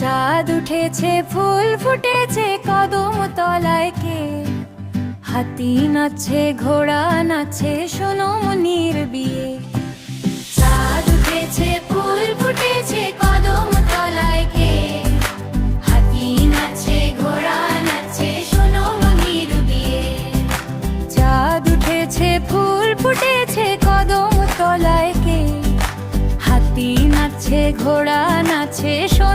চাঁদ উঠেছে, ফুল ফুটেছে, কদম তলায় কে? হাতি নাচছে, ঘোড়া নাচছে, শোনো মনির বিয়ে। চাঁদ উঠেছে, ফুল ফুটেছে, কদম তলায় কে? হাতি নাচছে, ঘোড়া নাচছে, শোনো মনির বিয়ে। চাঁদ উঠেছে, ফুল ফুটেছে, কদম তলায় কে? হাতি নাচছে, ঘোড়া নাচছে, শোনো